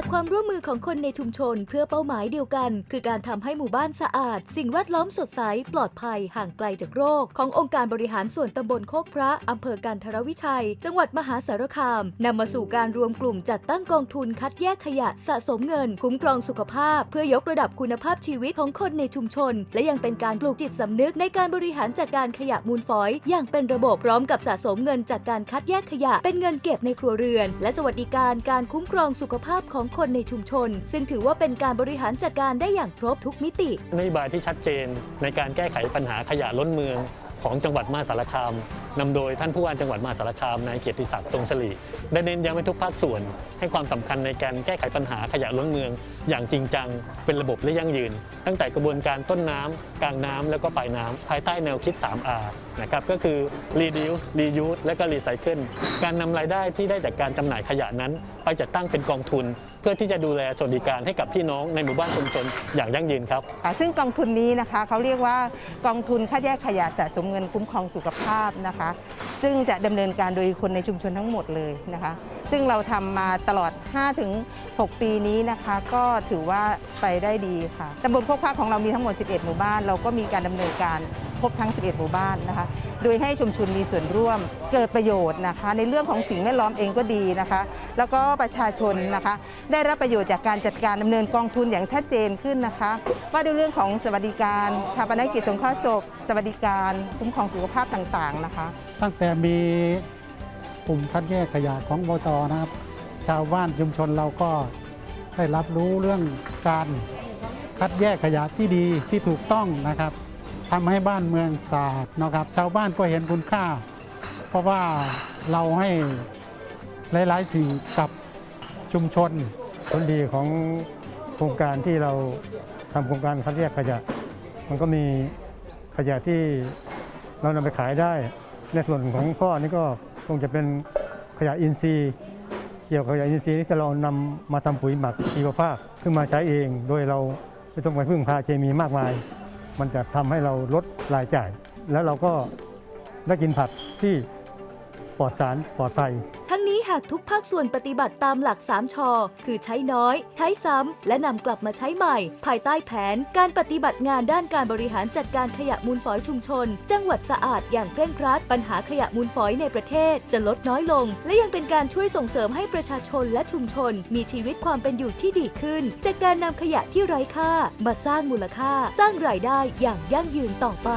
จากความร่วมมือของคนในชุมชนเพื่อเป้าหมายเดียวกัน คือการทำให้หมู่บ้านสะอาด สิ่งแวดล้อมสดใส ปลอดภัยห่างไกลจากโรค ขององค์การบริหารส่วนตำบลโคกพระอำเภอกันทรวิชัย จังหวัดมหาสารคามนำมาสู่การรวมกลุ่มจัดตั้งกองทุนคัดแยกขยะสะสมเงิน คุ้มครองสุขภาพ เพื่อยกระดับคุณภาพชีวิตของคนในชุมชน และยังเป็นการปลูกจิตสำนึกในการบริหารจัดการขยะมูลฝอย อย่างเป็นระบบพร้อมกับสะสมเงินจากการคัดแยกขยะ เป็นเงินเก็บในครัวเรือน และสวัสดิการการคุ้มครองสุขภาพของคนในชุมชน ซึ่งถือว่าเป็นการบริหารจัดการได้อย่างครบทุกมิตินโยบายที่ชัดเจนในการแก้ไขปัญหาขยะล้นเมืองของจังหวัดมหาสารคามนำโดยท่านผู้ว่าจังหวัดมหาสารคามนายเกียรติศักดิ์ตรงสลีได้เน้นย้ำให้ทุกภาคส่วน ให้ความสำคัญในการแก้ไขปัญหาขยะล้นเมือง อย่างจริงจัง เป็นระบบและยั่งยืน ตั้งแต่กระบวนการต้นน้ำกลางน้ำแล้วก็ปลายน้ำภายใต้แนวคิด 3R นะครับก็คือ reduce reuse และก็ recycle การนำรายได้ที่ได้จากการจำหน่ายขยะนั้น ไปจัดตั้งเป็นกองทุนเพื่อที่จะดูแลสวัสดิการให้กับพี่น้องในหมู่บ้านชุมชนอย่างยั่งยืนครับ ค่ะซึ่งกองทุนนี้นะคะเขาเรียกว่ากองทุนค่าแยกขยะสะสมเงินคุ้มครองสุขภาพนะคะ ซึ่งจะดำเนินการโดยคนในชุมชนทั้งหมดเลยนะคะ ซึ่งเราทำมาตลอด 5-6 ปีนี้นะคะ ก็ถือว่าไปได้ดีค่ะตำบลโคกพักของเรามีทั้งหมด 11 หมู่บ้าน เราก็มีการดำเนินการ ครบทั้ง 11 หมู่บ้านนะคะ โดยให้ชุมชนมีส่วนร่วมเกิดประโยชน์นะคะ ในเรื่องของสิ่งแวดล้อมเองก็ดีนะคะ แล้วก็ประชาชนนะคะ ได้รับประโยชน์จากการจัดการดำเนินกองทุนอย่างชัดเจนขึ้นนะคะ ว่าด้วยเรื่องของสวัสดิการชาปนกิจสงเคราะห์ศพสวัสดิการคุ้มครองสุขภาพต่างๆนะคะ ตั้งแต่มีกลุ่มคัดแยกขยะของบตนะครับ ชาวบ้านชุมชนเราก็ได้รับรู้เรื่องการคัดแยกขยะที่ดีที่ถูกต้องนะครับ ทำให้บ้านเมืองสะอาดนะครับ ชาวบ้านก็เห็นคุณค่า เพราะว่าเราให้หลาย ๆ สิ่งกับชุมชนผลดีของโครงการที่เราทำโครงการคัดแยกขยะ มันก็มีขยะที่เรานำไปขายได้ ในส่วนของพ่อนี่ก็คงจะเป็นขยะอินทรีย์เกี่ยวกับขยะอินทรีย์ที่เรานำมาทำปุ๋ยหมักชีวภาพขึ้นมาใช้เอง โดยเราไม่ต้องไปพึ่งพาเคมีมากมาย มันจะทำให้เราลดรายจ่าย แล้วเราก็ได้กินผักที่ ปลอดสารปลอดภัย ทั้งนี้หากทุกภาคส่วนปฏิบัติตามหลัก 3ชอคือใช้น้อย ใช้ซ้ำ และนำกลับมาใช้ใหม่ ภายใต้แผน การปฏิบัติงานด้านการบริหารจัดการขยะมูลฝอยชุมชน จังหวัดสะอาดอย่างเคร่งครัด ปัญหาขยะมูลฝอยในประเทศจะลดน้อยลง และยังเป็นการช่วยส่งเสริมให้ประชาชนและชุมชน มีชีวิตความเป็นอยู่ที่ดีขึ้น จากการนำขยะที่ไร้ค่า มาสร้างมูลค่า สร้างรายได้อย่างยั่งยืนต่อไป